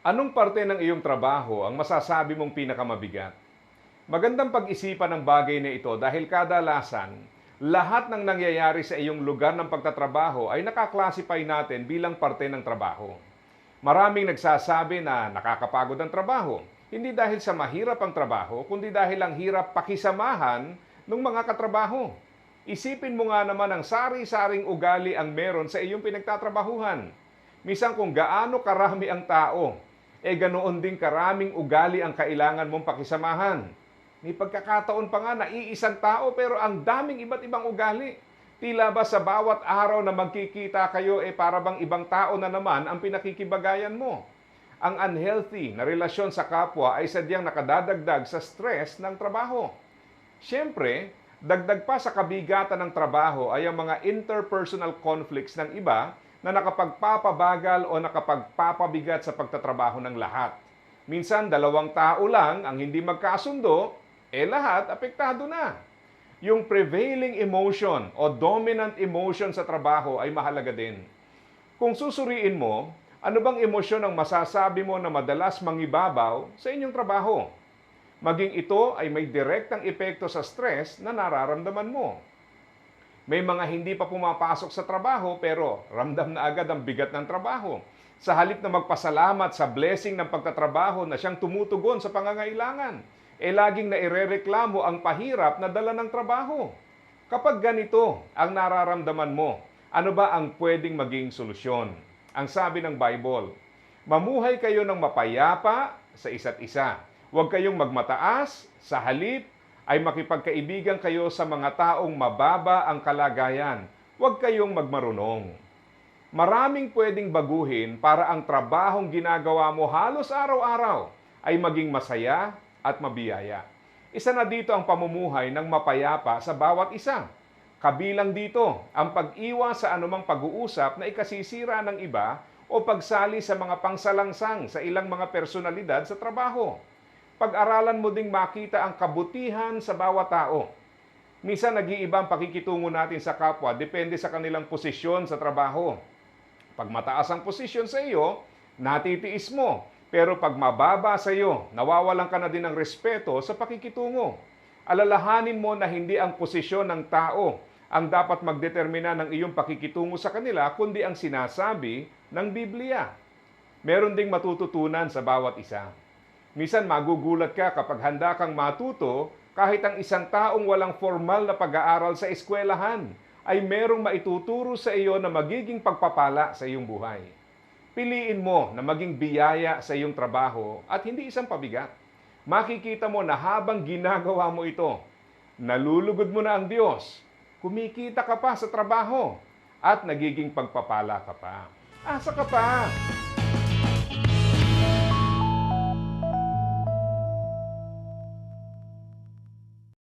Anong parte ng iyong trabaho ang masasabi mong pinakamabigat? Magandang pag-isipan ang bagay na ito dahil kadalasan, lahat ng nangyayari sa iyong lugar ng pagtatrabaho ay nakaklasify natin bilang parte ng trabaho. Maraming nagsasabi na nakakapagod ang trabaho, hindi dahil sa mahirap ang trabaho, kundi dahil ang hirap pakisamahan ng mga katrabaho. Isipin mo nga naman ang sari-saring ugali ang meron sa iyong pinagtatrabahuhan. Misan kung gaano karami ang tao, eh ganoon din karaming ugali ang kailangan mong pakisamahan. May pagkakataon pa nga na iisang tao pero ang daming iba't ibang ugali. Tila ba sa bawat araw na magkikita kayo eh para bang ibang tao na naman ang pinakikibagayan mo? Ang unhealthy na relasyon sa kapwa ay sadyang nakadadagdag sa stress ng trabaho. Siyempre, dagdag pa sa kabigatan ng trabaho ay ang mga interpersonal conflicts ng iba na nakapagpapabagal o nakapagpapabigat sa pagtatrabaho ng lahat. Minsan, dalawang tao lang ang hindi magkasundo, eh lahat apektado na. Yung prevailing emotion o dominant emotion sa trabaho ay mahalaga din. Kung susuriin mo, ano bang emosyon ang masasabi mo na madalas mangibabaw sa inyong trabaho? Maging ito ay may direktang epekto sa stress na nararamdaman mo. May mga hindi pa pumapasok sa trabaho pero ramdam na agad ang bigat ng trabaho. Sa halip na magpasalamat sa blessing ng pagtatrabaho na siyang tumutugon sa pangangailangan, eh laging nairereklamo ang pahirap na dala ng trabaho. Kapag ganito ang nararamdaman mo, ano ba ang pwedeng maging solusyon? Ang sabi ng Bible, mamuhay kayo ng mapayapa sa isa't isa. Huwag kayong magmataas, sa halip ay makipagkaibigan kayo sa mga taong mababa ang kalagayan. Huwag kayong magmarunong. Maraming pwedeng baguhin para ang trabahong ginagawa mo halos araw-araw ay maging masaya at mabiyaya. Isa na dito ang pamumuhay ng mapayapa sa bawat isa. Kabilang dito ang pag-iwas sa anumang pag-uusap na ikasisira ng iba o pagsali sa mga pangsalangsang sa ilang mga personalidad sa trabaho. Pag-aralan mo ding makita ang kabutihan sa bawat tao. Minsan nag-iiba ang pakikitungo natin sa kapwa depende sa kanilang posisyon sa trabaho. Pag mataas ang posisyon sa iyo, natitiis mo. Pero pag mababa sa iyo, nawawalan ka na din ng respeto sa pakikitungo. Alalahanin mo na hindi ang posisyon ng tao ang dapat magdetermina ng iyong pakikitungo sa kanila, kundi ang sinasabi ng Biblia. Meron ding matututunan sa bawat isa. Misan magugulat ka kapag handa kang matuto kahit ang isang taong walang formal na pag-aaral sa eskwelahan ay merong maituturo sa iyo na magiging pagpapala sa iyong buhay. Piliin mo na maging biyaya sa iyong trabaho at hindi isang pabigat. Makikita mo na habang ginagawa mo ito, nalulugod mo na ang Diyos, kumikita ka pa sa trabaho, at nagiging pagpapala ka pa. Asa ka pa?